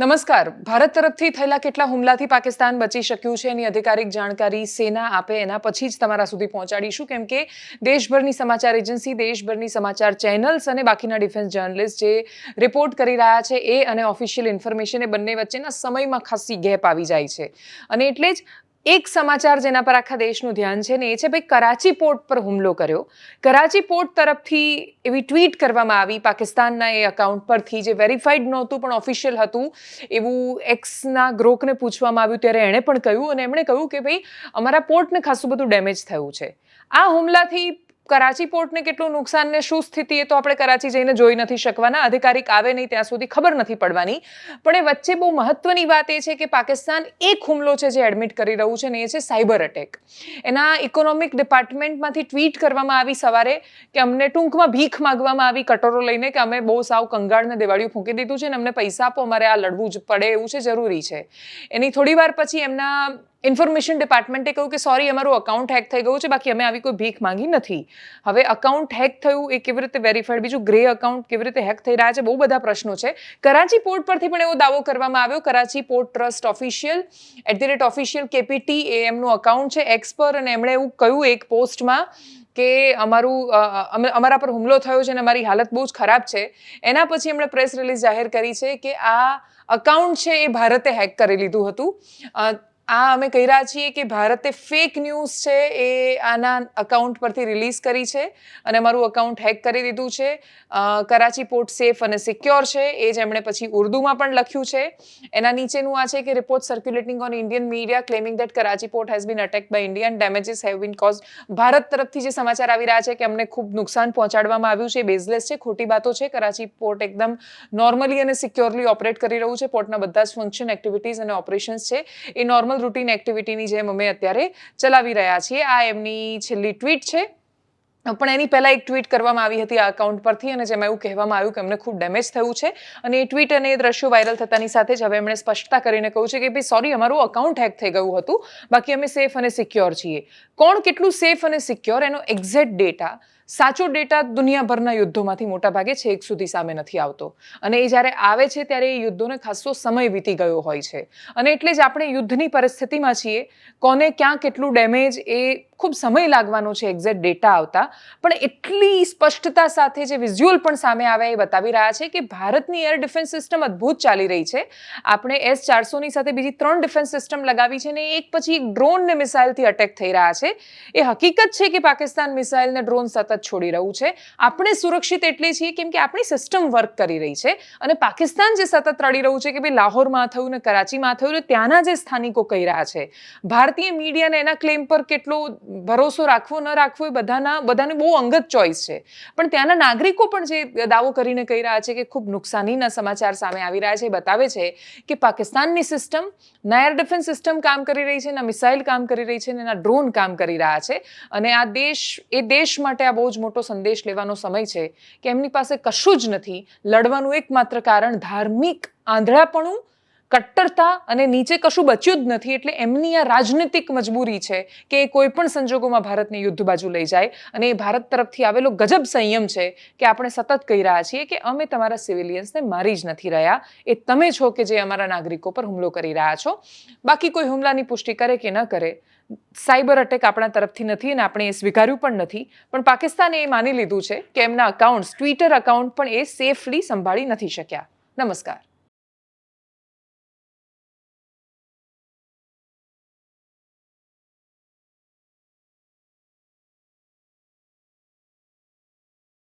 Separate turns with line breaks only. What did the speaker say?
નમસ્કાર. ભારત તરફથી થયેલા કેટલા હુમલાથી પાકિસ્તાન બચી શક્યું છે એની અધિકારિક જાણકારી સેના આપે એના પછી જ તમારા સુધી પહોંચાડીશું. કેમ કે દેશભરની સમાચાર એજન્સી, દેશભરની સમાચાર ચેનલ્સ અને બાકીના ડિફેન્સ જર્નલિસ્ટ જે રિપોર્ટ કરી રહ્યા છે એ અને ઓફિશિયલ ઇન્ફોર્મેશન એ બંને વચ્ચેના સમયમાં ખાસી ગેપ આવી જાય છે. અને એટલે જ એક સમાચાર જેના પર આખા દેશનું ધ્યાન છે ને એ છે ભાઈ કરાચી પોર્ટ પર હુમલો કર્યો. કરાચી પોર્ટ તરફથી એવી ટ્વીટ કરવામાં આવી, પાકિસ્તાનના એ અકાઉન્ટ પરથી જે વેરીફાઈડ નહોતું પણ ઓફિશિયલ હતું, એવું એક્સના ગ્રોકને પૂછવામાં આવ્યું ત્યારે એણે પણ કહ્યું અને એમણે કહ્યું કે ભાઈ અમારા પોર્ટને ખાસું બધું ડેમેજ થયું છે. આ હુમલાથી કરાચી પોર્ટને કેટલું નુકસાન ને શું સ્થિતિ એ તો આપણે કરાચી જઈને જોઈ નથી શકવાના. અધિકારીક આવે નહીં ત્યાં સુધી ખબર નથી પડવાની. પણ એ વચ્ચે બહુ મહત્વની વાત એ છે કે પાકિસ્તાન એક હુમલો છે જે એડમિટ કરી રહ્યું છે ને એ છે સાયબર અટેક એના ઇકોનોમિક ડિપાર્ટમેન્ટમાંથી ટ્વીટ કરવામાં આવી સવારે કે અમને ટૂંકમાં ભીખ માગવામાં આવી કટોરો લઈને કે અમે બહુ સાવ કંગાળને દેવાળિયું ફૂંકી દીધું છે ને અમને પૈસા આપો, અમારે આ લડવું જ પડે એવું છે, જરૂરી છે. એની થોડી વાર પછી એમના ઇન્ફોર્મેશન ડિપાર્ટમેન્ટે કહ્યું કે સોરી અમારું અકાઉન્ટ હેક થઈ ગયું છે, બાકી અમે આવી કોઈ ભીખ માંગી નથી. હવે અકાઉન્ટ હેક થયું, એ કેવી રીતે વેરીફાઈડ બીજું ગ્રે અકાઉન્ટ કેવી રીતે હેક થઈ રહ્યા છે, બહુ બધા પ્રશ્નો છે. કરાચી પોર્ટ પરથી પણ એવો દાવો કરવામાં આવ્યો. Karachi port trust official at the rate official KPT એ એમનું અકાઉન્ટ છે. એક્સ પર અને એમણે એવું કહ્યું એક પોસ્ટમાં કે અમારું અમે, અમારા પર હુમલો થયો છે અને અમારી હાલત બહુ જ ખરાબ છે. એના પછી એમણે પ્રેસ રિલીઝ જાહેર કરી છે કે આ અકાઉન્ટ છે એ ભારતે હેક કરી લીધું હતું. આ અમે કહી રહ્યા છીએ કે ભારતે ફેક ન્યૂઝ છે એ આના અકાઉન્ટ પરથી રિલીઝ કરી છે અને અમારું અકાઉન્ટ હેક કરી દીધું છે. કરાચી પોર્ટ સેફ અને સિક્યોર છે, એ જ એમણે પછી ઉર્દુમાં પણ લખ્યું છે. એના નીચેનું આ છે કે report circulating on Indian media claiming that Karachi port has been attack by Indian damages have been caused Bharat તરફથી જે સમાચાર આવી રહ્યા છે કે અમને ખૂબ નુકસાન પહોંચાડવામાં આવ્યું છે બેઝલેસ છે, ખોટી વાતો છે, કરાચી પોર્ટ એકદમ નોર્મલી અને સિક્યોરલી ઓપરેટ કરી રહ્યું છે. પોર્ટના બધા જ ફંક્શન એક્ટિવિટીઝ અને ઓપરેશન્સ છે. એ નોર્મલ રૂટીન એક્ટિવિટીની જેમ અમે અત્યારે ચલાવી રહ્યા છીએ. આ એમની છેલ્લી ટ્વીટ છે. પણ એની પહેલા એક ટ્વીટ કરવામાં આવી હતી આ અકાઉન્ટ પરથી અને જેમાં એવું કહેવામાં આવ્યું કે એમને ખૂબ ડેમેજ થયું છે. અને એ ટ્વીટ અને એ દ્રશ્યો વાયરલ થતાની સાથે જ હવે એમણે સ્પષ્ટતા કરીને કહ્યું છે કે ભાઈ સોરી અમારું અકાઉન્ટ હેક થઈ ગયું હતું. બાકી અમે સેફ અને સિક્યોર છીએ. કોણ કેટલું સેફ અને સિક્યોર એનો એક્ઝેક્ટ ડેટા સાચો ડેટા દુનિયાભરના યુદ્ધોમાંથી મોટા ભાગે છેક સુધી સામે નથી આવતો. અને એ જ્યારે આવે છે ત્યારે એ યુદ્ધોને ખાસો સમય વીતી ગયો હોય છે. અને એટલે જ આપણે યુદ્ધની પરિસ્થિતિમાં છીએ, કોને ક્યાં કેટલું ડેમેજ એ ખૂબ સમય લાગવાનો છે એક્ઝેક્ટ ડેટા આવતા. પણ એટલી સ્પષ્ટતા સાથે જે વિઝ્યુઅલ પણ સામે આવ્યા એ બતાવી રહ્યા છે કે ભારતની એર ડિફેન્સ સિસ્ટમ અદ્ભુત ચાલી રહી છે. આપણે એસ ચારસોની સાથે બીજી ત્રણ ડિફેન્સ સિસ્ટમ લગાવી છે ને એક પછી એક ડ્રોનને મિસાઇલથી અટેક થઈ રહ્યા છે. એ હકીકત છે કે પાકિસ્તાન મિસાઇલ ને ડ્રોન સતત છોડી રહ્યું છે. આપણે સુરક્ષિત એટલે છીએ કેમ કે આપણી સિસ્ટમ વર્ક કરી રહી છે. અને પાકિસ્તાન જે સતત રડી રહ્યું છે કે ભાઈ લાહોરમાં થયું ને કરાચીમાં થયું ને ત્યાંના જે સ્થાનિકો કહી રહ્યા છે. ભારતીય મીડિયાને એના ક્લેમ પર કેટલો ભરોસો રાખવો ન રાખવો એ બધાના, બધાની બહુ અંગત ચોઇસ છે. પણ ત્યાંના નાગરિકો પણ જે દાવો કરીને કહી રહ્યા છે કે ખૂબ નુકસાનીના સમાચાર સામે આવી રહ્યા છે બતાવે છે કે પાકિસ્તાનની સિસ્ટમ ના એર ડિફેન્સ સિસ્ટમ કામ કરી રહી છે, ના મિસાઇલ કામ કરી રહી છે ને ના ડ્રોન કામ કરી રહ્યા છે. અને આ દેશ, એ દેશ માટે આ બહુ જ મોટો સંદેશ લેવાનો સમય છે કે એમની પાસે કશું જ નથી. લડવાનું એકમાત્ર કારણ ધાર્મિક આંધળાપણું કટ્ટરતા અને નીચે કશું બચ્યું જ નથી એટલે એમની આ રાજનીતિક મજબૂરી છે કે એ કોઈ પણ સંજોગોમાં ભારતને યુદ્ધ બાજુ લઈ જાય અને એ ભારત તરફથી આવેલો ગજબ સંયમ છે કે આપણે સતત કહી રહ્યા છીએ કે અમે તમારા સિવિલિયન્સને મારી જ નથી રહ્યા. એ તમે છો કે જે અમારા નાગરિકો પર હુમલો કરી રહ્યા છો. બાકી કોઈ હુમલાની પુષ્ટિ કરે કે ન કરે, સાયબર અટેક આપણા તરફથી નથી અને આપણે એ સ્વીકાર્યું પણ નથી. પણ પાકિસ્તાને એ માની લીધું છે કે એમના અકાઉન્ટ્સ ટ્વિટર અકાઉન્ટ પણ એ સેફલી સંભાળી નથી શક્યા. નમસ્કાર.